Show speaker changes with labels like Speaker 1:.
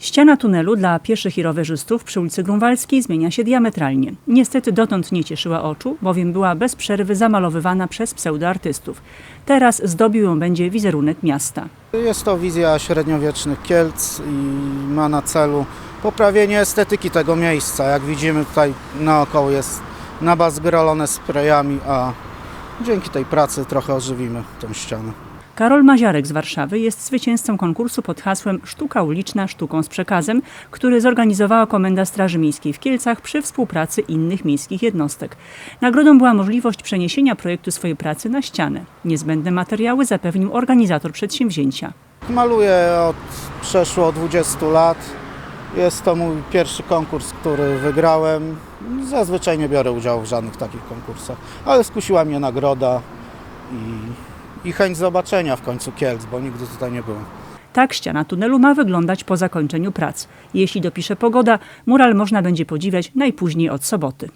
Speaker 1: Ściana tunelu dla pieszych i rowerzystów przy ulicy Grunwaldzkiej zmienia się diametralnie. Niestety dotąd nie cieszyła oczu, bowiem była bez przerwy zamalowywana przez pseudoartystów. Teraz zdobił ją będzie wizerunek miasta.
Speaker 2: Jest to wizja średniowiecznych Kielc i ma na celu poprawienie estetyki tego miejsca. Jak widzimy tutaj naokoło jest nabazgrolone sprayami, a dzięki tej pracy trochę ożywimy tę ścianę.
Speaker 1: Karol Maziarek z Warszawy jest zwycięzcą konkursu pod hasłem Sztuka uliczna sztuką z przekazem, który zorganizowała Komenda Straży Miejskiej w Kielcach przy współpracy innych miejskich jednostek. Nagrodą była możliwość przeniesienia projektu swojej pracy na ścianę. Niezbędne materiały zapewnił organizator przedsięwzięcia.
Speaker 2: Maluję od przeszło 20 lat. Jest to mój pierwszy konkurs, który wygrałem. Zazwyczaj nie biorę udziału w żadnych takich konkursach, ale skusiła mnie nagroda i, i chęć zobaczenia w końcu Kielc, bo nigdy tutaj nie byłem.
Speaker 1: Tak ściana tunelu ma wyglądać po zakończeniu prac. Jeśli dopisze pogoda, mural można będzie podziwiać najpóźniej od soboty.